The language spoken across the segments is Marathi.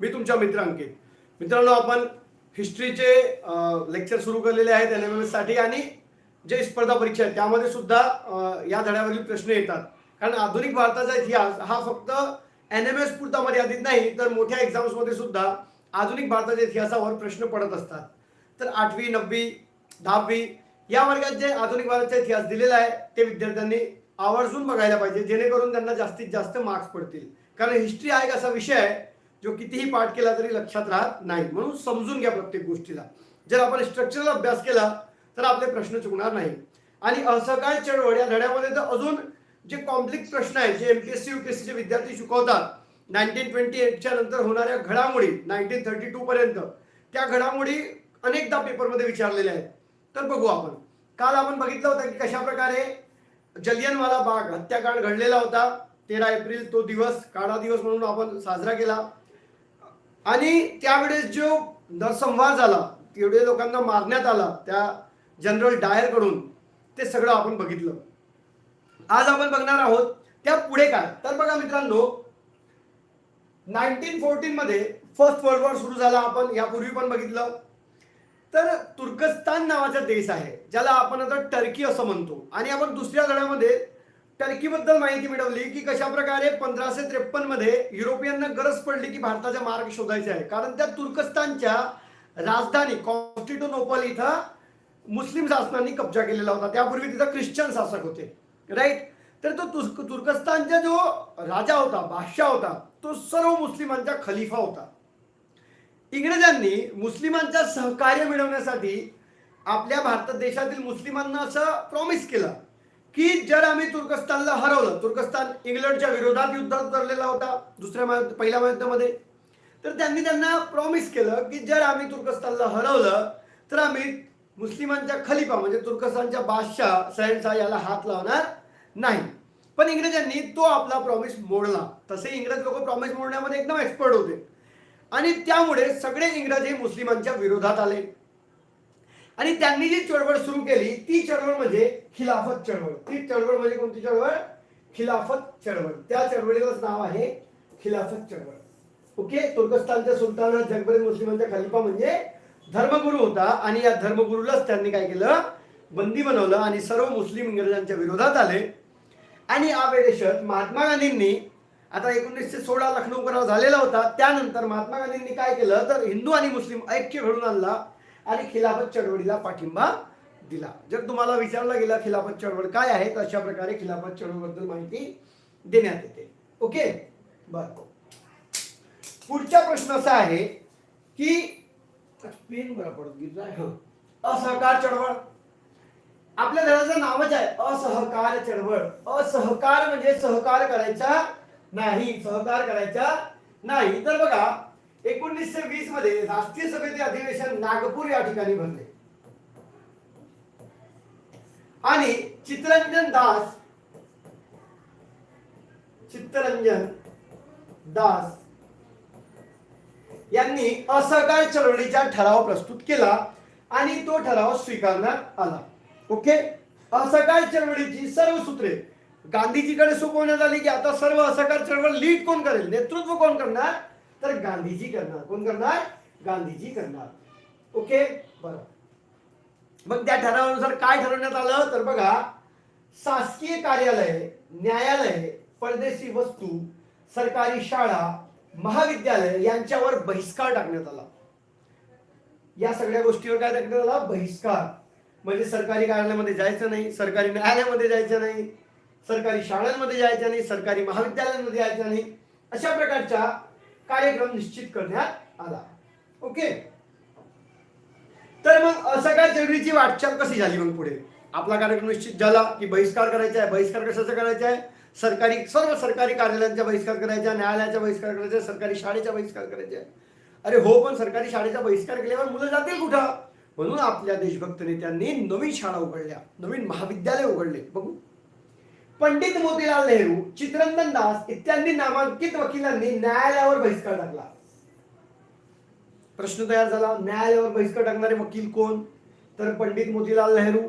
मी तुमच्या मित्र अंकित मित्रांनो आपण हिस्ट्रीचे लेक्चर सुरू केलेले आहेत एन एम एससाठी आणि जे स्पर्धा परीक्षा आहेत त्यामध्ये सुद्धा या धड्यावरील प्रश्न येतात. कारण आधुनिक भारताचा इतिहास हा फक्त एन एम एस पुरता मर्यादित नाही तर मोठ्या एक्झाम्समध्ये सुद्धा आधुनिक भारताच्या इतिहासावर प्रश्न पडत असतात. तर आठवी नववी दहावी या वर्गात जे आधुनिक भारताचा इतिहास दिलेला आहे ते विद्यार्थ्यांनी आवर्जून बघायला पाहिजे जेणेकरून त्यांना जास्तीत जास्त मार्क्स पडतील. कारण हिस्ट्री हा एक असा विषय आहे जो कितीही पाठ केला तरी लक्षात राहत नाही. म्हणून समजून घ्या प्रत्येक गोष्टीला. जर आपण स्ट्रक्चरल अभ्यास केला तर आपले प्रश्न चुकणार नाही. आणि असहकार चळवळ या धड्यामध्ये तर अजून जे कॉम्प्लेक्स प्रश्न आहेत जे M P S C U S सीचे विद्यार्थी शिकवतात नाईन्टीन ट्वेंटी एटच्या नंतर होणाऱ्या घडामोडी नाईन्टीन थर्टी टू पर्यंत त्या घडामोडी अनेकदा पेपरमध्ये विचारलेल्या आहेत. तर बघू आपण. काल आपण बघितलं होतं की कशा प्रकारे जलियनवाला बाग हत्याकांड घडलेला होता. तेरा एप्रिल तो दिवस काळा दिवस म्हणून आपण साजरा केला. आणि त्यावेळेस जो नरसंहार झाला तेवढे लोकांना मारण्यात आला त्या जनरल डायरकडून ते सगळं आपण बघितलं. आज आपण बघणार आहोत त्या पुढे काय? तर बघा मित्रांनो नाईन्टीन फोर्टीन मध्ये फर्स्ट वर्ल्ड वॉर सुरू झाला आपण यापूर्वी पण बघितलं. तर तुर्कस्तान नावाचा देश आहे ज्याला आपण आता टर्की असं म्हणतो. आणि आपण दुसऱ्या लढ्यामध्ये टर्कीबद्दल माहिती मिळवली की कशा प्रकारे पंधराशे त्रेपन्नमध्ये युरोपियनना गरज पडली की भारताचा मार्ग शोधायचा आहे. कारण त्या तुर्कस्तानच्या राजधानी कॉन्स्टिट्युनोपल इथं मुस्लिम शासनांनी कब्जा केलेला होता. त्यापूर्वी तिथं ख्रिश्चन शासक होते. राईट तर तो तुर्क तुर्कस्तानचा जो राजा होता बादशाह होता तो सर्व मुस्लिमांचा खलिफा होता. इंग्रजांनी मुस्लिमांचा सहकार्य मिळवण्यासाठी आपल्या भारत देशातील मुस्लिमांना असं प्रॉमिस केलं. की जर आम्ही तुर्कस्तानला हरवलं तुर्कस्तान इंग्लंडच्या विरोधात युद्धात उतरलेला होता दुसऱ्या महायुद्ध पहिल्या महायुद्धामध्ये तर त्यांनी त्यांना प्रॉमिस केलं की जर आम्ही तुर्कस्तानला हरवलं तर आम्ही मुस्लिमांच्या खलिफा म्हणजे तुर्कस्तानच्या बादशाह शहनशाह याला हात लावणार नाही. पण इंग्रजांनी तो आपला प्रॉमिस मोडला. तसे इंग्रज लोक प्रॉमिस मोडण्यामध्ये एकदम एक्सपर्ट होते. आणि त्यामुळे सगळे इंग्रज हे मुस्लिमांच्या विरोधात आले. आणि त्यांनी जी चळवळ सुरू केली ती चळवळ म्हणजे खिलाफत चळवळ. ती चळवळ म्हणजे कोणती चळवळ? खिलाफत चळवळ. त्या चळवळीवरच नाव आहे खिलाफत चळवळ. ओके? तुर्कस्तानच्या सुलतान जगभरील मुस्लिमांचा खलिफा म्हणजे धर्मगुरू होता आणि या धर्मगुरूलाच त्यांनी काय केलं? बंदी बनवलं आणि सर्व मुस्लिम इंग्रजांच्या विरोधात आले. आणि या वेळेशत महात्मा गांधींनी आता एकोणीसशे सोळा लखनौ करार झालेला होता त्यानंतर महात्मा गांधींनी काय केलं? तर हिंदू आणि मुस्लिम ऐक्य घडून आणला. आणि खिलाफत चळवळीला पाठिंबा दिला. जर तुम्हाला विचारलं गेलं खिलाफत चळवळ काय आहे तर अशा प्रकारे खिलाफत चळवळीबद्दल माहिती देण्यात येते. ओके? बर. पुढचा प्रश्न असा आहे की पेन बरा पडत गेला हो. असहकार चळवळ. आपल्या धर्माचं नावच आहे असहकार चळवळ. असहकार म्हणजे सहकार करायचा नाही सहकार करायचा नाही. तर बघा एकोणीसशे वीसमध्ये राष्ट्रीय सभेचे अधिवेशन नागपूर या ठिकाणी भरले. आणि चित्तरंजन दास चित्तरंजन दास यांनी असहकार चळवळीचा ठराव प्रस्तुत केला आणि तो ठराव स्वीकारण्यात आला. ओके? असहकार चळवळीची सर्व सूत्रे. गांधीजीकडे सोपवण्यात आली की आता सर्व असहकार चळवळ लीड कोण करेल? नेतृत्व कोण करणार? तर गांधीजी करणार. कोण करणार? गांधीजी करणार. ओके? बरं. मग त्या ठरावानुसार काय ठरवण्यात आलं? तर बघा शासकीय कार्यालय न्यायालय परदेशी वस्तू सरकारी शाळा महाविद्यालय यांच्यावर बहिष्कार टाकण्यात आला. या सगळ्या गोष्टीवर काय टाकण्यात आला? बहिष्कार. म्हणजे सरकारी कार्यालयामध्ये जायचं नाही सरकारी न्यायालयामध्ये जायचं नाही सरकारी शाळांमध्ये जायचं नाही सरकारी महाविद्यालयांमध्ये जायचं नाही. अशा प्रकारच्या कार्यक्रम निश्चित करण्यात आला. ओके तर मग असहकार चळवळीची वाटचाल कशी झाली मग पुढे? आपला कार्यक्रम निश्चित झाला की बहिष्कार करायचा आहे? बहिष्कार कशाचा करायचा आहे? सरकारी सर्व सरकारी कार्यालयांचा बहिष्कार करायचा न्यायालयाचा बहिष्कार करायचा सरकारी शाळेचा बहिष्कार करायचा आहे. अरे हो पण सरकारी शाळेचा बहिष्कार केल्यावर मुलं जातील कुठं? म्हणून आपल्या देशभक्त नेत्यांनी नवीन शाळा उघडल्या नवीन महाविद्यालय उघडले. बघू. पंडित मोतीलाल नेहरू चित्रंजन दास इत्यादी नामांकित वकिलांनी न्यायालयावर बहिष्कार टाकला. प्रश्न तयार झाला न्यायालयावर बहिष्कार टाकणारे वकील कोण? तर पंडित मोतीलाल नेहरू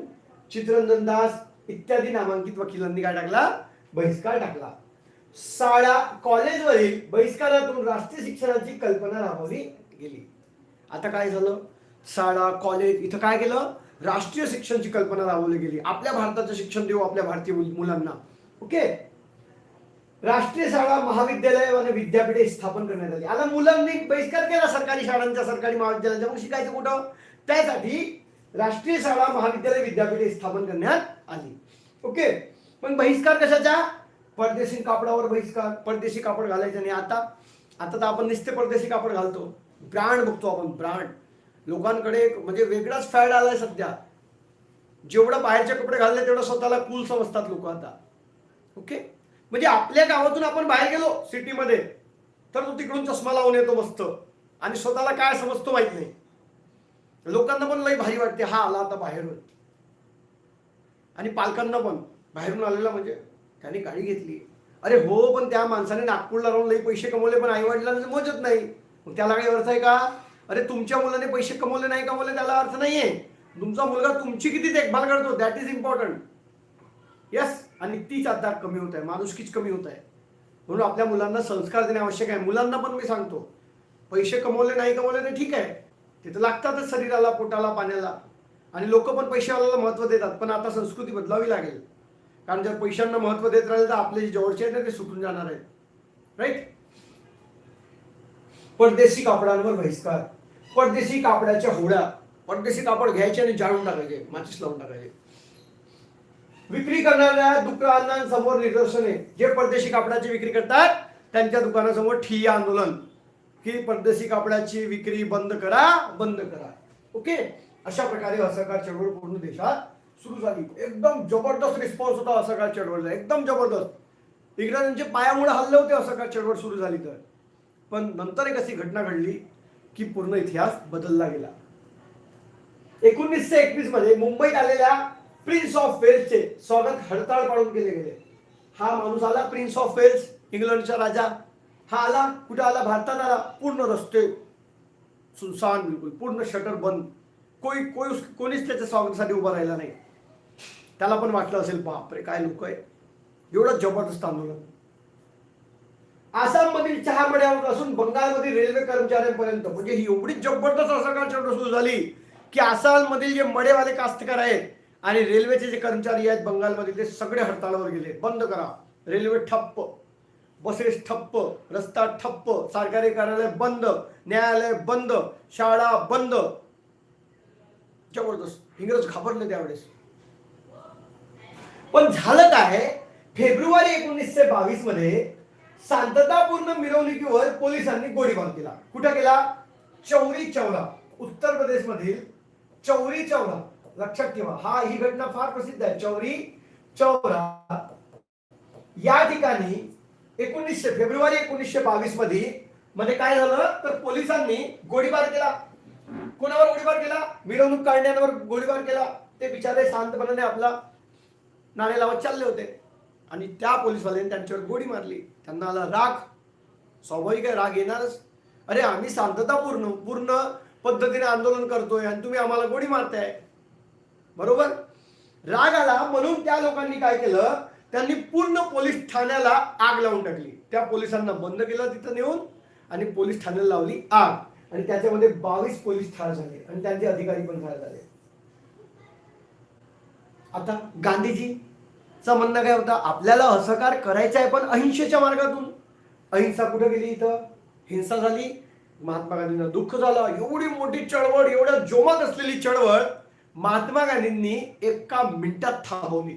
चित्रंजन दास इत्यादी नामांकित वकिलांनी काय टाकला? बहिष्कार टाकला. शाळा कॉलेजवरील बहिष्कारातून राष्ट्रीय शिक्षणाची कल्पना राबवली गेली. आता काय झालं? शाळा कॉलेज इथं काय केलं? राष्ट्रीय शिक्षणची कल्पना राबवली गेली. आपल्या भारताचं शिक्षण देऊ आपल्या भारतीय मुलांना. ओके? राष्ट्रीय शाळा महाविद्यालय आणि विद्यापीठे स्थापन करण्यात आली. आता मुलांनी बहिष्कार केला सरकारी शाळांच्या सरकारी महाविद्यालयांच्या मग शिकायचं कुठं? त्यासाठी राष्ट्रीय शाळा महाविद्यालय विद्यापीठे स्थापन करण्यात आली. ओके? पण बहिष्कार कशाचा? परदेशी कापडावर बहिष्कार. परदेशी कापड घालायचं नाही. आता आता तर आपण नुसते परदेशी कापड घालतो. ब्रँड बघतो आपण ब्रँड. लोकांकडे एक म्हणजे वेगळाच फॅड आलाय सध्या. जेवढं बाहेरचे कपडे घालले तेवढं स्वतःला कूल समजतात लोक आता. ओके म्हणजे आपल्या गावातून आपण बाहेर गेलो सिटीमध्ये तर तो तिकडून चष्मा लावून येतो मस्त. आणि स्वतःला काय समजतो माहीत नाही. लोकांना पण लई भारी वाटते हा आला आता बाहेरून. आणि पालकांना पण बाहेरून आलेला म्हणजे त्याने गाडी घेतली. अरे हो पण त्या माणसाने नागपूरला राहून लई पैसे कमवले पण आई वडिलांना मजत नाही. मग त्याला काही अर्थ आहे का? अरे तुमच्या मुलाने पैसे कमवले नाही कमवले त्याला अर्थ नाहीये. तुमचा मुलगा तुमची किती देखभाल करतो? दॅट इज इम्पॉर्टंट येस आणि तीच आता कमी होत आहे. माणुसकीच कमी होत आहे. म्हणून आपल्या मुलांना संस्कार देणे आवश्यक आहे. मुलांना पण मी सांगतो पैसे कमवले नाही कमवले ते ठीक आहे. ते तर लागतातच शरीराला पोटाला पाण्याला. आणि लोक पण पैशाला महत्त्व देतात. पण आता संस्कृती बदलावी लागेल. कारण जर पैशांना महत्त्व देत राहिलं तर आपले जे जवळचे आहेत ना ते सुटून जाणार आहेत. राईट परदेशी कापडांवर बहिष्कार परदेशी कापडाच्या होड्या परदेशी कापड घ्यायचे आणि जाळून टाकायचे माचीस लावून टाकायचे. विक्री करणाऱ्या दुकानांसमोर निदर्शने जे परदेशी कापडाची विक्री करतात त्यांच्या दुकानासमोर ठिय्या आंदोलन. की परदेशी कापडाची विक्री बंद करा बंद करा. ओके? अशा प्रकारे असहकार चळवळ पूर्ण देशात सुरू झाली. एकदम जबरदस्त रिस्पॉन्स होता असहकार चळवळला. एकदम जबरदस्त. इंग्रजांच्या पायामुळे हल्ले होते असहकार चळवळ सुरू झाली तर. पण नंतर एक अशी घटना घडली की पूर्ण इतिहास बदलला गेला. एकोणीसशे एकवीसमध्ये मुंबईत आलेल्या प्रिन्स ऑफ वेल्सचे स्वागत हडताळ पाडून केले गेले. हा माणूस आला प्रिन्स ऑफ वेल्स इंग्लंडचा राजा. हा आला कुठे आला? भारतात आला. पूर्ण रस्ते सुनसान बिलकुल. पूर्ण शटर बंद. कोई कोई कोणीच त्याच्या स्वागतासाठी उभा राहिला नाही. त्याला पण वाटलं असेल बापरे काय लोक आहे. एवढं जबरदस्त आंदोलन. आसाममधील चहा मड्यापासून बंगालमधील रेल्वे कर्मचाऱ्यांपर्यंत. म्हणजे ही एवढी जबरदस्त असं सुरू झाली की आसाममधील जे मडेवाले कास्तकार आहेत आणि रेल्वेचे जे कर्मचारी आहेत बंगालमधील ते सगळे हडताळावर गेले. बंद करा. रेल्वे ठप्प. बसेस ठप्प. रस्ता ठप्प. सरकारी कार्यालय बंद. न्यायालय बंद. शाळा बंद. जबरदस्त. इंग्रज घाबरले त्यावेळेस. पण झालं काय? फेब्रुवारी एकोणीसशे बावीसमध्ये शांततापूर्ण मिरवणुकीवर पोलिसांनी गोळीबार केला. कुठं केला? चौरी चौरा उत्तर प्रदेश मधील चौरी चौरा. लक्षात ठेवा हा ही घटना फार प्रसिद्ध आहे. चौरी चौरा या ठिकाणी एकोणीसशे फेब्रुवारी एकोणीसशे बावीसमध्ये मध्ये म्हणजे काय झालं? तर पोलिसांनी गोळीबार केला. कोणावर गोळीबार केला? मिरवणूक काढण्यावर गोळीबार केला. ते बिचारे शांतपणाने आपला नाणे लावत चालले होते. आणि त्या पोलिसवाल्याने त्यांच्यावर गोळी मारली. त्यांना आला राग. स्वाभाविक आहे राग येणारच. अरे आम्ही शांततापूर्ण पूर्ण पद्धतीने आंदोलन करतोय आणि तुम्ही आम्हाला गोळी मारताय. बरोबर? राग आला म्हणून त्या लोकांनी काय केलं? त्यांनी पूर्ण पोलीस ठाण्याला आग लावून टाकली. त्या पोलिसांना बंद केलं तिथं नेऊन आणि पोलीस ठाण्याला लावली आग. आणि त्याच्यामध्ये बावीस पोलीस ठार झाले आणि त्यांचे अधिकारी पण ठार झाले. आता गांधीजी गांधीजीचा म्हणणं काय होतं? आपल्याला असहकार करायचा आहे पण अहिंसेच्या मार्गातून. अहिंसा कुठं गेली इथं? हिंसा झाली. महात्मा गांधींना दुःख झालं. एवढी मोठी चळवळ एवढ्या जोमात असलेली चळवळ महात्मा गांधींनी एका मिनिटात थांबवली.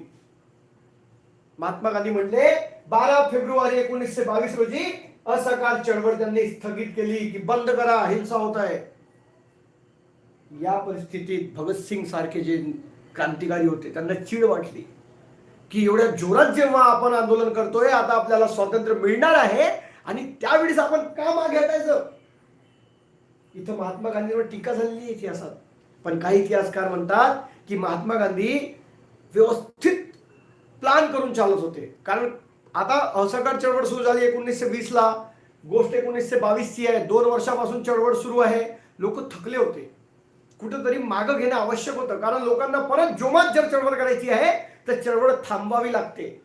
महात्मा गांधी म्हणले बारा फेब्रुवारी एकोणीसशे बावीस रोजी असहकार चळवळ त्यांनी स्थगित केली की बंद करा हिंसा होत आहे. या परिस्थितीत भगतसिंग सारखे जे क्रांतिकारी होते त्यांना चीड वाटली. की एवढ्या जोरात जेव्हा आपण आंदोलन करतोय आता आपल्याला स्वातंत्र्य मिळणार आहे आणि त्यावेळेस आपण का मागे हटायचं? इथं महात्मा गांधींवर टीका झालेली इतिहासात. पण काही इतिहासकार म्हणतात की महात्मा गांधी व्यवस्थित प्लान करून चालत होते. कारण आता असहकार चळवळ सुरू झाली एकोणीसशे वीस ला. गोष्ट एकोणीसशे बावीस ची आहे. दोन वर्षापासून चळवळ सुरू आहे. लोक थकले होते. कुठंतरी मागं घेणं आवश्यक होतं. कारण लोकांना परत जोमात जर चळवळ करायची आहे तर चळवळ थांबवावी लागते.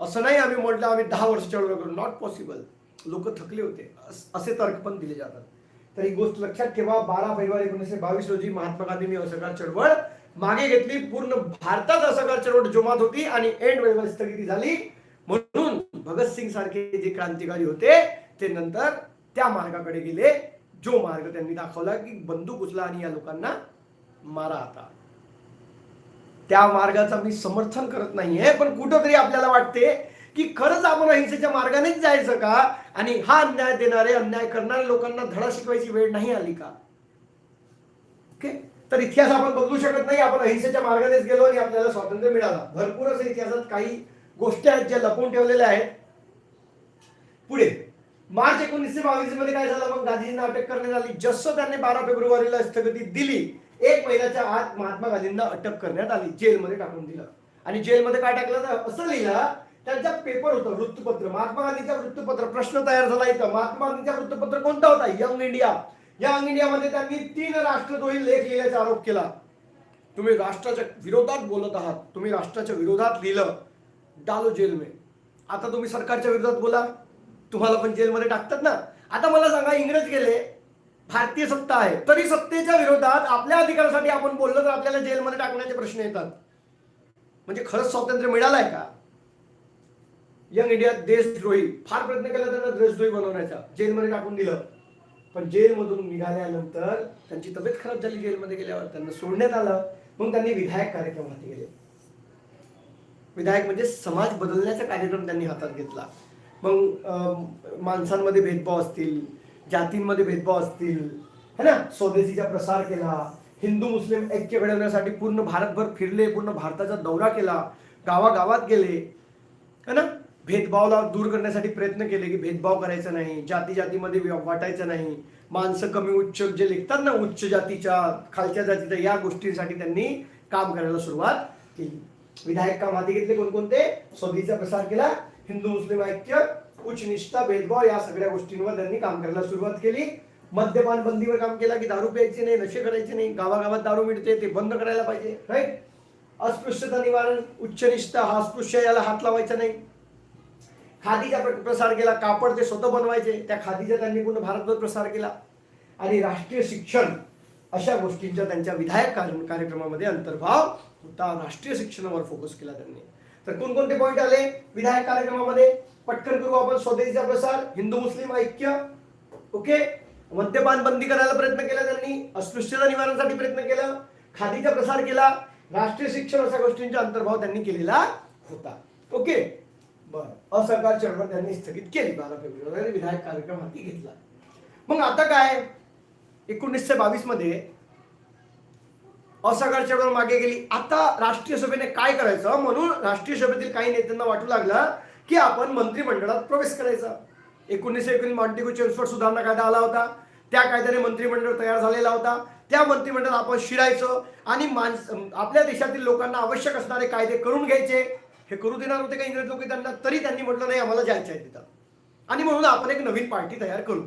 असं नाही आम्ही म्हटलं आम्ही दहा वर्ष चळवळ करू. नॉट पॉसिबल लोक थकले होते. असे तर्क पण दिले जातात. तर ही गोष्ट लक्षात ठेवा. बारा फेब्रुवारी एकोणीसशे बावीस रोजी महात्मा गांधींनी असहकार चळवळ. मागे घेतली. पूर्ण भारतात असहकार चळवळ जोमात होती आणि एंड वेळेवर स्थगिती झाली. म्हणून भगतसिंग सारखे जे क्रांतिकारी होते ते नंतर त्या मार्गाकडे गेले. जो मार्ग त्यांनी दाखवला की बंदूक उचला आणि या लोकांना मारा आता. त्या मार्गाचं मी समर्थन करत नाहीये पण कुठंतरी आपल्याला वाटते की खरंच आपण अहिंसेच्या मार्गानेच जायचं का? आणि हा अन्याय देणारे अन्याय करणाऱ्या लोकांना धडा शिकवायची वेळ नाही आली का? ओके? तर इतिहास आपण बदलू शकत नाही आपण अहिंसेच्या मार्गानेच गेलो आणि आपल्याला स्वातंत्र्य मिळालं. भरपूर असं इतिहासात काही गोष्टी आहेत ज्या लपवून ठेवलेल्या आहेत. पुढे. मार्च एकोणीसशे बावीसमध्ये काय झालं? मग गांधीजींना अटक करण्यात आली. जसं त्यांनी बारा फेब्रुवारीला स्थगिती दिली एक महिन्याच्या आत महात्मा गांधींना अटक करण्यात आली जेलमध्ये टाकून दिलं. आणि जेलमध्ये काय टाकलं तर असं लिहिलं त्यांचा पेपर होता वृत्तपत्र. महात्मा गांधीचा वृत्तपत्र प्रश्न तयार झाला इथं. महात्मा गांधीचा वृत्तपत्र कोणता होता? यंग इंडिया यंग इंडियामध्ये त्यांनी तीन राष्ट्रद्रोही लेख लिहिल्याचा आरोप केला. तुम्ही राष्ट्राच्या विरोधात बोलत आहात. तुम्ही राष्ट्राच्या विरोधात लिहिलं. डालो जेल में. आता तुम्ही सरकारच्या विरोधात बोला. तुम्हाला पण जेलमध्ये टाकतात ना. आता मला सांगा इंग्रज गेले भारतीय सत्ता आहे. तरी सत्तेच्या विरोधात आपल्या अधिकारासाठी आपण बोललो तर आपल्याला जेलमध्ये टाकण्याचे प्रश्न येतात. म्हणजे खरंच स्वातंत्र्य मिळालंय का? यंग इंडिया देशद्रोही. फार प्रयत्न केला त्यांना देशद्रोही बनवण्याचा. जेलमध्ये टाकून दिलं. पण जेलमधून निघाल्यानंतर त्यांची तब्येत खराब झाली जेलमध्ये गेल्यावर. त्यांना सोडण्यात आलं. मग त्यांनी विधायक कार्यक्रम हाती गेले. विधायक म्हणजे समाज बदलण्याचा कार्यक्रम त्यांनी हातात घेतला. मग अं, माणसांमध्ये भेदभाव असतील जातींमध्ये भेदभाव असतील है ना? स्वदेशीचा प्रसार केला हिंदू मुस्लिम ऐक्य घडवण्यासाठी पूर्ण भारतभर फिरले पूर्ण भारताचा दौरा केला गावागावात गेले है ना? भेदभावला दूर करण्यासाठी प्रयत्न केले की भेदभाव करायचा नाही जाती जातीमध्ये वाटायचं नाही. माणसं कमी उच्च जे लिखतात ना उच्च जातीच्या खालच्या जातीच्या या गोष्टींसाठी त्यांनी काम करायला सुरुवात केली. विधायक काम हाती घेतले कोणकोणते? स्वदेशीचा प्रसार केला हिंदू मुस्लिम ऐक्य उच्च निष्ठा भेदभाव या सगळ्या गोष्टींवर त्यांनी काम करायला सुरुवात केली. मद्यपान बंदीवर काम केला की दारू प्यायची नाही नशे करायचे नाही गावागावात दारू मिळते ते बंद करायला पाहिजे राईट अस्पृश्यता निवारण उच्च निष्ठा हा अस्पृश्य याला हात लावायचा नाही. खादीचा प्रसार केला कापड ते स्वतः बनवायचे त्या खादीचा त्यांनी पूर्ण भारतभर प्रसार केला. आणि राष्ट्रीय शिक्षण अशा गोष्टींच्या त्यांच्या विधायक कार्यक्रमामध्ये अंतर्भाव होता. राष्ट्रीय शिक्षणावर फोकस केला त्यांनी. तर कोणकोणते पॉईंट आले? विधायक कार्यक्रमामध्ये पटकन करू आपण स्वदेशीचा प्रसार हिंदू मुस्लिम ऐक्य. ओके मद्यपान बंदी करायला प्रयत्न केला त्यांनी अस्पृश्यता निवारणासाठी प्रयत्न केला खादीचा प्रसार केला राष्ट्रीय शिक्षण अशा गोष्टींचा अंतर्भाव त्यांनी केलेला होता. ओके बर. असहकार चळवळ त्यांनी स्थगित केली बारा फेब्रुवारी विधायक कार्यक्रम हाती घेतला. मग आता काय? एकोणीसशे बावीसमध्ये असहकार चळवळ मागे गेली. आता राष्ट्रीय सभेने काय करायचं? म्हणून राष्ट्रीय सभेतील काही नेत्यांना वाटू लागला की आपण मंत्रिमंडळात प्रवेश करायचा. एकोणीसशे एकोणीस मॉन्टेगो चेम्सफोर्ड सुधारणा कायदा आला होता. त्या कायद्याने मंत्रिमंडळ तयार झालेला होता. त्या मंत्रिमंडळात आपण शिरायचं आणि माणस आपल्या देशातील लोकांना आवश्यक असणारे कायदे करून घ्यायचे. हे करू देणार होते का इंग्रज लोक त्यांना? तरी त्यांनी म्हटलं नाही आम्हाला जायचं आहे तिथं. आणि म्हणून आपण एक नवीन पार्टी तयार करू.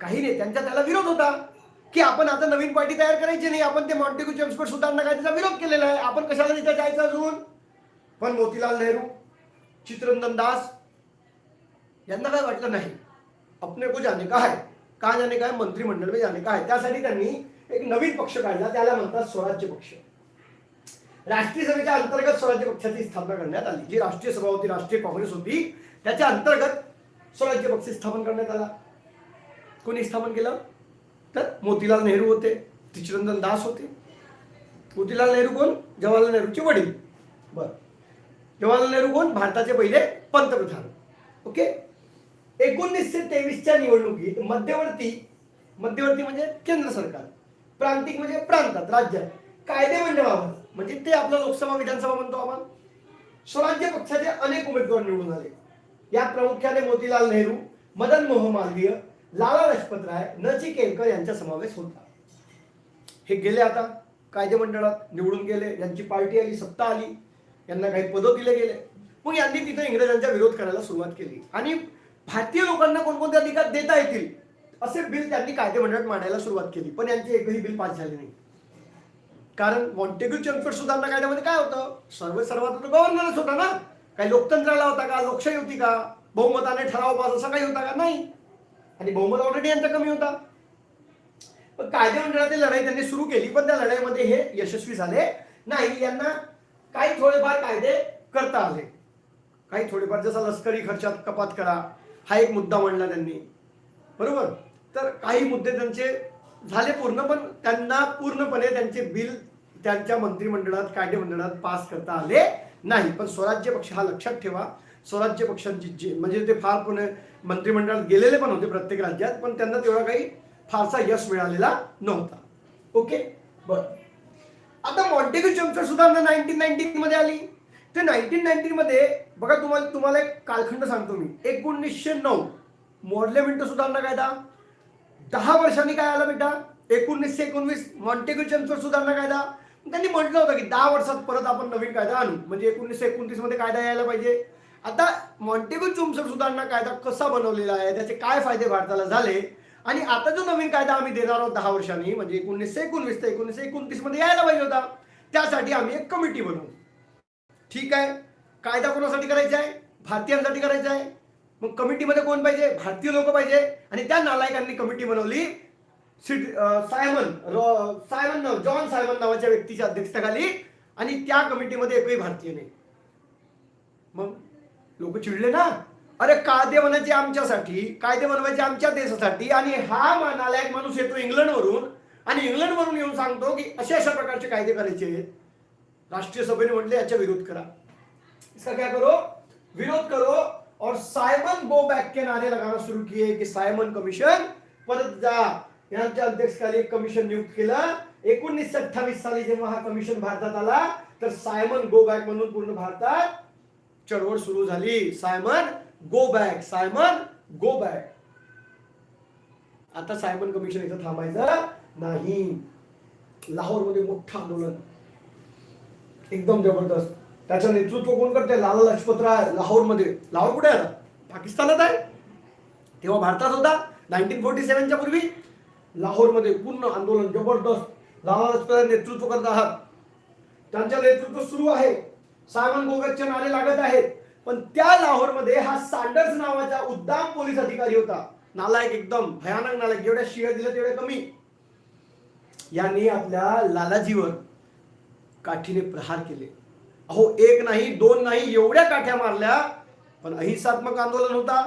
काही नेत्यांचा त्याला विरोध होता की आपण आता नवीन पार्टी तयार करायची नाही. आपण ते मॉन्टेगू चेम्सफोर्ड सुधारणा कायद्याचा विरोध केलेला आहे. आपण कशाला तिथं जायचं अजून? पण मोतीलाल नेहरू चित्ररंजन दास यांना काय वाटलं नाही? अपने को जाने का है? का जाने का है? मंत्रिमंडळ में जाने का है? त्यासाठी त्यांनी एक नवीन पक्ष काढला त्याला म्हणतात स्वराज्य पक्ष. राष्ट्रीय सभेच्या अंतर्गत स्वराज्य पक्षाची स्थापना करण्यात आली. जी राष्ट्रीय सभा होती राष्ट्रीय काँग्रेस होती त्याच्या अंतर्गत स्वराज्य पक्ष स्थापन करण्यात आला. कोणी स्थापन केलं? तर मोतीलाल नेहरू होते चिरंजन दास होते. मोतीलाल नेहरू कोण? जवाहरलाल नेहरूचे वडील. बर. जवाहरलाल नेहरू कोण? भारताचे पहिले पंतप्रधान. ओके एकोणीसशे तेवीसच्या निवडणुकीत मध्यवर्ती मध्यवर्ती म्हणजे केंद्र सरकार प्रांतिक म्हणजे प्रांतात राज्यात. कायदे म्हणजे मंडळावर म्हणजे ते आपलं लोकसभा विधानसभा म्हणतो आपण. स्वराज्य पक्षाचे अनेक उमेदवार निवडून आले. यात प्रामुख्याने मोतीलाल नेहरू मदन मोहन मालवीय लाला लजपत राय नची केळकर यांचा समावेश होता. हे गेले आता कायदे मंडळात निवडून गेले यांची पार्टी आली सत्ता आली. यांना काही पदं दिले गेले. मग यांनी तिथे इंग्रजांचा विरोध करायला सुरुवात केली. आणि भारतीय लोकांना कोणकोणते अधिकार देता येतील असे बिल त्यांनी कायदेमंडळात मांडायला सुरुवात केली. पण यांचे एकही बिल पास झाले नाही. कारण मॉन्टेग्यू चेम्फर्ड सुधारणा कायद्यामध्ये काय होतं? सर्व सर्वात गव्हर्नरच होता ना? काही लोकतंत्राला होता का? लोकशाही होती का? बहुमताने ठराव पास असा काही होता का? नाही. आणि बहुमत ऑलरेडी यांचा कमी होता. पण कायदेमंडळातील लढाई त्यांनी सुरू केली पण त्या लढाईमध्ये हे यशस्वी झाले नाही. यांना काही थोडेफार कायदे करता आले. काही थोडेफार जसा लष्करी खर्चात कपात करा हा एक मुद्दा मांडला त्यांनी. बरोबर? तर काही मुद्दे त्यांचे झाले पूर्ण पण त्यांना पूर्णपणे त्यांचे बिल त्यांच्या मंत्रिमंडळात कायदेमंडळात पास करता आले नाही. पण स्वराज्य पक्ष हा लक्षात ठेवा स्वराज्य पक्षांची जे म्हणजे ते फार पुणे मंत्रिमंडळात गेलेले पण होते प्रत्येक राज्यात पण त्यांना तेवढा काही फारसा यश मिळालेला नव्हता. ओके? बरं. आता मॉन्टेगो चमचा सुधारणा नाईन्टीन नाईन्टीन मध्ये आली. ते नाईन्टीन नाईन्टीन मध्ये बघा तुम्हाला तुम्हाला एक कालखंड सांगतो मी. एकोणीसशे नऊ. मॉडलेमेंट सुधारणा कायदा. दहा वर्षांनी काय आला बेटा? एकोणीसशे एकोणवीस मॉन्टेग्यू चमचा सुधारणा कायदा. त्यांनी म्हटलं होतं की दहा वर्षात परत आपण नवीन कायदा आणू. म्हणजे एकोणीसशे एकोणतीसमध्ये कायदा यायला पाहिजे. आता मॉन्टेगू चुमसर सुधारणा कायदा कसा बनवलेला आहे? त्याचे काय फायदे भारताला झाले? आणि आता जो नवीन कायदा आम्ही देणार आहोत दहा वर्षांनी म्हणजे एकोणीसशे एकोणवीस ते एकोणीसशे एकोणतीसमध्ये यायला पाहिजे होता त्यासाठी आम्ही एक कमिटी बनवू. ठीक आहे? कायदा कोणासाठी करायचा आहे? भारतीयांसाठी करायचा आहे. मग कमिटीमध्ये कोण पाहिजे? भारतीय लोक पाहिजे. आणि त्या नालायकांनी कमिटी बनवली सिट सायमन रॉ- सायमन नाव जॉन सायमन नावाच्या व्यक्तीच्या अध्यक्षतेखाली आणि त्या कमिटीमध्ये एकही भारतीय नाही. मग लोक चिडले ना? अरे कायदे म्हणायचे आमच्यासाठी कायदे बनवायचे आमच्या देशासाठी आणि हा मा- एक माणूस येतो इंग्लंडवरून आणि इंग्लंडवरून येऊन सांगतो की अशा अशा प्रकारचे कायदे करायचे आहेत. राष्ट्रीय सभेने म्हटले याचा विरोध करा. इसका क्या करो? विरोध करो. और साइमन गो बैक के नारे लगाना सुरू किए की सायमन कमिशन परत जा. यांच्या अध्यक्षकाली एक कमिशन नियुक्त केलं. एकोणीसशे अठ्ठावीस साली जेव्हा हा कमिशन भारतात आला तर सायमन गो बॅक म्हणून पूर्ण भारतात चळवळ सुरू झाली. Simon go back Simon go back आता सायमन कमिशन इथं थांबायचं. नाही. लाहोरमध्ये मोठं आंदोलन. एकदम जबरदस्त. त्याचं नेतृत्व कोण करते लाला लजपत राय लाहोरमध्ये लाहोर कुठे आहे आता? पाकिस्तानात आहे. तेव्हा भारतात होता. नाईन्टीन फोर्टी सेव्हनच्या पूर्वी लाहोरमध्ये पूर्ण आंदोलन जबरदस्त. लाला लजपत राय नेतृत्व करत आहात. त्यांचं नेतृत्व सुरू आहे. सायमन गोगतचे नारे लागत आहेत. पण त्या लाहोरमध्ये हा सांडर्स नावाचा उद्दाम पोलीस अधिकारी होता. नालायक एकदम भयानक नालायक. जेवढ्या शिळ दिल्या तेवढ्या कमी. यांनी आपल्या लालाजीवर काठीने प्रहार केले. अहो एक नाही दोन नाही एवढ्या काठ्या मारल्या पण अहिंसात्मक आंदोलन होता.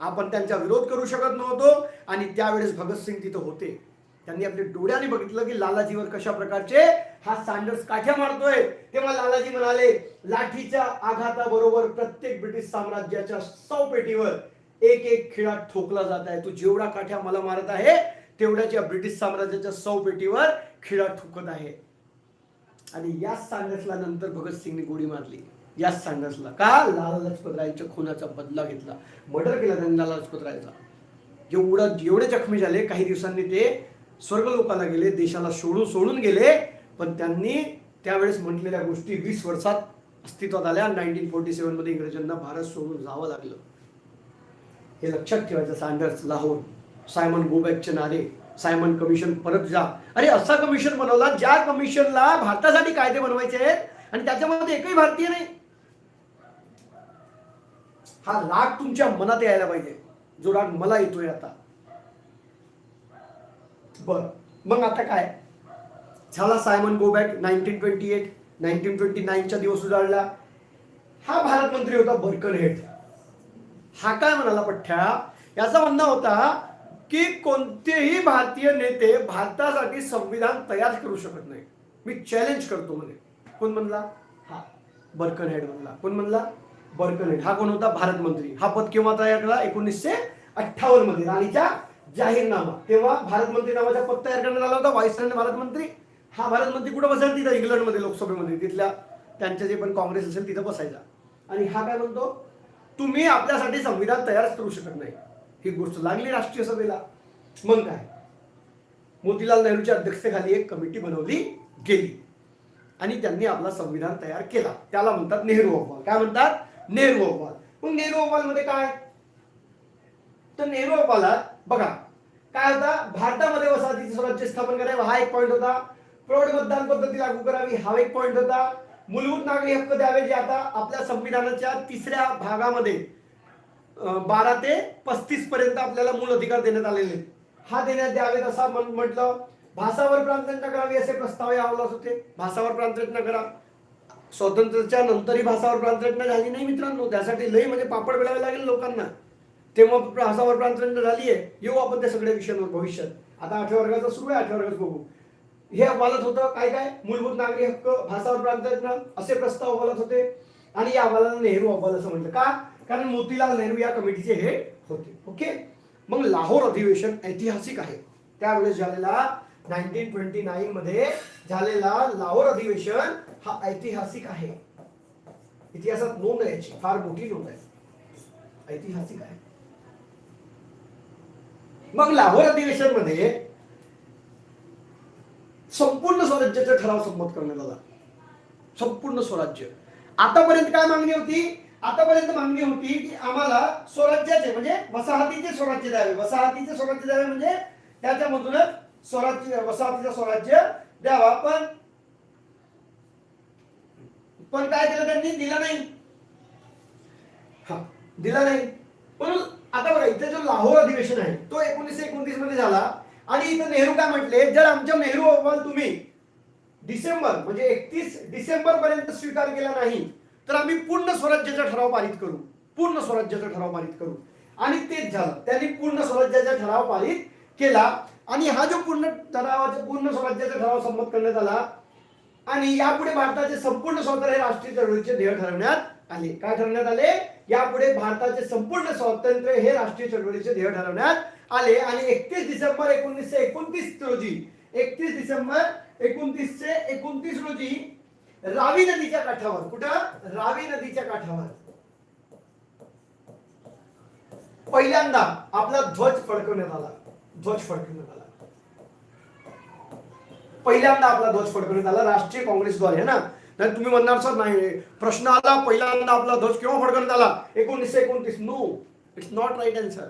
आपण त्यांचा विरोध करू शकत नव्हतो आणि त्यावेळेस भगतसिंग तिथं होते. त्यांनी आपल्या डोळ्याने बघितलं की लालाजीवर कशा प्रकारचे हा सँडर्स काठ्या मारतोय. तेव्हा लालाजी म्हणाले लाठीच्या आघाताबरोबर प्रत्येक ब्रिटिश साम्राज्याच्या सौ पेटीवर एक एक खिळा ठोकला जात आहे. तू जेवढा काठ्या मला मारत आहे तेवढ्याच्या ब्रिटिश साम्राज्याच्या सौ पेटीवर खिळा ठोकत आहे. आणि याच सँडर्सला नंतर भगतसिंगने गोळी मारली. याच सँडर्सला का? लाला लजपत रायच्या खुनाचा बदला घेतला. मर्डर केला त्यांनी लाला लजपत रायचा जेवढं जेवढे जखमी झाले काही दिवसांनी ते स्वर्ग लोकाला गेले देशाला सोडून सोडून गेले पण त्यांनी त्यावेळेस म्हटलेल्या गोष्टी वीस वर्षात अस्तित्वात आल्या. नाईन्टीन फोर्टी सेवनमध्ये इंग्रजांना भारत सोडून जावं लागलं. हे लक्षात ठेवायचं सँडर्स लाहोर सायमन गोबॅकचे नारे. सायमन कमिशन परत जा. अरे असा कमिशन बनवला ज्या कमिशनला भारतासाठी कायदे बनवायचे आहेत आणि त्याच्यामध्ये एकही भारतीय नाही. हा राग तुमच्या मनात यायला पाहिजे. जो राग मला येतोय आता. बर. मग आता काय? झाला Simon go back nineteen twenty eight nineteen twenty नाईनच्या दिवस उजाडला हा भारत मंत्री होता बर्कन हेड. हा काय म्हणाला पठ्ठ्या याचा म्हणणं होता की कोणतेही भारतीय नेते भारतासाठी संविधान तयार करू शकत नाही. मी चॅलेंज करतो म्हणे. कोण म्हणला? हा बर्कन हेड म्हणला. कोण म्हणला? Birkenhead. हा कोण होता? भारत मंत्री हा पद केव्हा तयार केला एकोणीसशे अठ्ठावन्नमध्ये राणीच्या जाहीरनामा. तेव्हा भारत मंत्री नावाचा पद तयार करण्यात आला होता. व्हाईसरायने भारत मंत्री हा भारत मंत्री कुठं बसायला तिथं इंग्लंडमध्ये लोकसभेमध्ये. तिथल्या त्यांच्या जे पण काँग्रेस असेल तिथं बसायचा. आणि हा काय म्हणतो? तुम्ही आपल्यासाठी संविधान तयारच करू शकत नाही. ही गोष्ट लागली राष्ट्रीय सभेला. मग काय? मोतीलाल नेहरूच्या अध्यक्षतेखाली एक कमिटी बनवली गेली. आणि त्यांनी आपला संविधान तयार केला. त्याला म्हणतात नेहरू अहवाल. काय म्हणतात? नेहरू अहवाल. मग नेहरू अहवाल मध्ये काय? तर नेहरू अहवालात बघा काय होता? भारतामध्ये वसाहतीचे स्वराज्य स्थापन करावे हा एक पॉईंट होता. प्रौढ मतदान पद्धती लागू करावी हा एक पॉईंट होता. मूलभूत नागरी हक्क द्यावे जे आता आपल्या संविधानाच्या तिसऱ्या भागामध्ये बारा ते पस्तीस पर्यंत आपल्याला मूल अधिकार देण्यात आलेले हा देण्यात द्यावेत असा म्हटलं. भाषावर प्रांतरचना करावी असे प्रस्ताव या होते. भाषावर प्रांतरचना करा. स्वातंत्र्याच्या नंतरही भाषावर प्रांतरचना झाली नाही मित्रांनो. त्यासाठी लई म्हणजे पापड मिळावे लागेल लोकांना. तेव्हा भाषावर प्रांतरंड झाली आहे येऊ आपण त्या सगळ्या विषयांवर भविष्यात. आता आठव्या वर्गाचा सुरू आहे आठव्या वर्गात बघू. हे अहवालात होतं काय काय? मूलभूत नागरी हक्क भाषावर प्रांतरंड असे प्रस्ताव अहवालात होते. आणि या अहवालाला नेहरू अहवाल असं म्हटलं. का? कारण मोतीलाल नेहरू या कमिटीचे हे होते. ओके? मग लाहोर अधिवेशन ऐतिहासिक आहे. त्यावेळेस झालेला नाईन्टीन ट्वेंटी नाईन मध्ये झालेला लाहोर अधिवेशन हा ऐतिहासिक आहे. इतिहासात नोंद आहे याची. फार मोठी नोंद आहे. ऐतिहासिक आहे. मग लाहोर अधिवेशनमध्ये संपूर्ण स्वराज्याचा ठराव संमत करण्यात आला. संपूर्ण स्वराज्य. आतापर्यंत काय मागणी होती? आतापर्यंत मागणी होती की आम्हाला स्वराज्याचे म्हणजे वसाहतीचे स्वराज्य द्यावे. वसाहतीचे स्वराज्य द्यावे म्हणजे त्याच्यामधूनच स्वराज्य वसाहतीचं स्वराज्य द्यावा. पण पण काय केलं त्यांनी? दिलं नाही. हा दिला नाही. म्हणून आता बघा इथं जो लाहोर अधिवेशन आहे तो एकोणीसशे एकोणतीसमध्ये झाला. आणि इथं नेहरू काय म्हटले? जर आमच्या नेहरू अहवाल तुम्ही डिसेंबर म्हणजे एकतीस डिसेंबर पर्यंत स्वीकार केला नाही तर आम्ही पूर्ण स्वराज्याचा ठराव पारित करू. पूर्ण स्वराज्याचा ठराव पारित करू. आणि तेच झालं. त्यांनी पूर्ण स्वराज्याचा ठराव पारित केला. आणि हा जो पूर्ण ठरावाचा पूर्ण स्वराज्याचा ठराव संमत करण्यात आला आणि यापुढे भारताचे संपूर्ण स्वातंत्र्य हे राष्ट्रीय चळवळीचे ध्येय ठरवण्यात आले. काय ठरवण्यात आले? यापुढे भारताचे संपूर्ण स्वातंत्र्य हे राष्ट्रीय चळवळीचे ध्येय ठरवण्यात आले. आणि एकतीस डिसेंबर एकोणीसशे एकोणतीस रोजी एकतीस डिसेंबर एकोणतीसशे एकोणतीस रोजी रावी नदीच्या काठावर कुठं? रावी नदीच्या काठावर. पहिल्यांदा आपला ध्वज फडकवण्यात आला. ध्वज फडकवण्यात आला. पहिल्यांदा आपला ध्वज फडकवण्यात आला राष्ट्रीय काँग्रेसद्वारे ना? नाही तुम्ही म्हणणार सर नाही. प्रश्न आला पहिल्यांदा आपला ध्वज केव्हा फडकण आला? एकोणीसशे एकोणतीस. No it's not right answer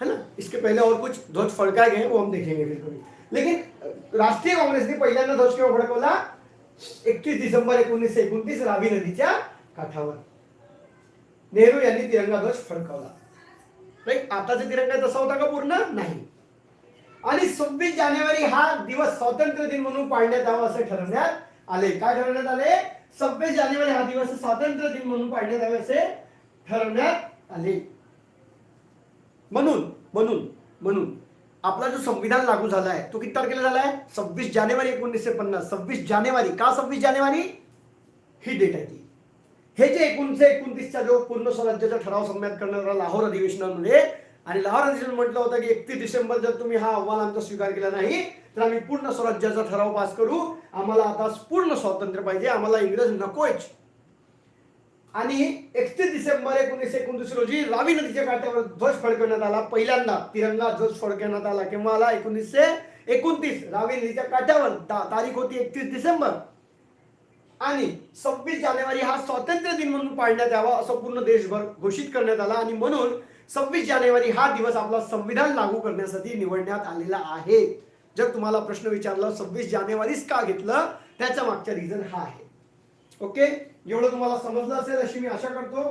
है ना? इसके पहले और कुछ ध्वज फड़काए गए वो हम देखेंगे फिर कभी। लेकिन राष्ट्रीय काँग्रेसने पहिल्यांदा ध्वज केव्हा फडकवला? एकतीस डिसेंबर एकोणीसशे एकोणतीस रावी नदीच्या काठावर. नेहरू यांनी तिरंगा ध्वज फडकवला. राईट आताचा तिरंगा तसा होता का पूर्ण? नाही. आणि सव्वीस जानेवारी हा दिवस स्वातंत्र्य दिन म्हणून पाळण्यात यावा असे ठरवण्यात आले. काय ठरवण्यात आले? सव्वीस जानेवारी हा दिवस स्वातंत्र्य दिन म्हणून पाळण्यात यावे असे ठरवण्यात आले. म्हणून म्हणून म्हणून आपला जो संविधान लागू झाला आहे तो किती तारखेला झाला आहे सव्वीस जानेवारी एकोणीसशे पन्नास. सव्वीस जानेवारी. का सव्वीस जानेवारी? ही डेट आहे ती. हे जे एकोणीसशे एकोणतीसचा जो पूर्ण स्वराज्याचा ठराव संमत करणारा लाहोर अधिवेशनामध्ये आणि लाहोर अधिवेशन म्हटलं होतं की एकतीस डिसेंबर जर तुम्ही हा अहवाल आमचा स्वीकार केला नाही तर आम्ही पूर्ण स्वराज्याचा ठराव पास करू. आम्हाला आता पूर्ण स्वातंत्र्य पाहिजे आम्हाला इंग्रज नकोच आणि एकतीस डिसेंबर एकोणीसशे एकोणतीस रोजी रावी नदीच्या काठावर ध्वज फडकवण्यात आला. पहिल्यांदा तिरंगा ध्वज फडकवण्यात आला. केव्हा आला? एकोणीसशे एकोणतीस. रावी नदीच्या काठावर. तारीख होती एकतीस डिसेंबर. आणि सव्वीस जानेवारी हा स्वातंत्र्य दिन म्हणून पाळण्यात यावा असं पूर्ण देशभर घोषित करण्यात आला. आणि म्हणून सव्वीस जानेवारी हा दिवस आपला संविधान लागू करण्यासाठी निवडण्यात आलेला आहे. जर तुम्हाला प्रश्न विचारला सव्वीस जानेवारीच का घेतलं? त्याच्या मागचा रिझन हा आहे. ओके एवढं तुम्हाला समजलं असेल अशी मी आशा करतो.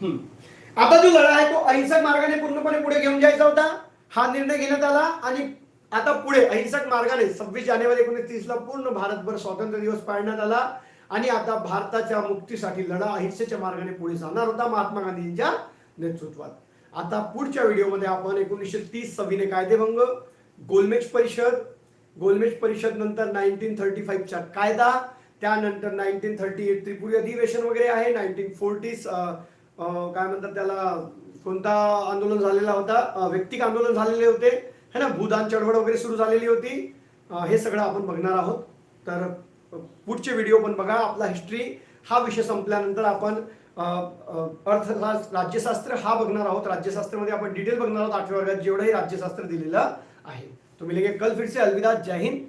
हम्म. आता जो लढा आहे तो अहिंसक मार्गाने पूर्णपणे पुढे घेऊन जायचा होता. हा निर्णय घेण्यात आला आणि आता पुढे अहिंसक मार्गाने सव्वीस जानेवारी एकोणीस तीस ला पूर्ण भारतभर स्वातंत्र्य दिवस पाळण्यात आला. आणि आता भारताच्या मुक्तीसाठी लढा अहिंसेच्या मार्गाने पुढे जाणार होता महात्मा गांधींच्या नेतृत्वात. आता पुढच्या व्हिडिओमध्ये आपण एकोणीसशे तीस सविनय कायदेभंग गोलमेज परिषद गोलमेज परिषद नंतर नाईन्टीन थर्टी फाईव्हचा कायदा त्यानंतर नाईन्टीन थर्टी एट त्रिपुरी अधिवेशन वगैरे आहे नाईन्टीन फोर्टीज काय म्हणतात त्याला कोणता आंदोलन झालेला होता व्यक्तिक आंदोलन झालेले होते है ना भूदान चळवळ वगैरे सुरू झालेली होती हे सगळं आपण बघणार आहोत. तर पुढचे व्हिडिओ पण बघा. आपला हिस्ट्री हा विषय संपल्यानंतर आपण अर्थ अर्थशास्त्र राज्यशास्त्र हा बघणार आहोत. राज्यशास्त्रामध्ये आपण डिटेल बघणार आहोत. आठव्या वर्गात जेवढंही राज्यशास्त्र दिलेलं आहे. तुम्ही लगे कल फिर से अलविदा. जय हिंद.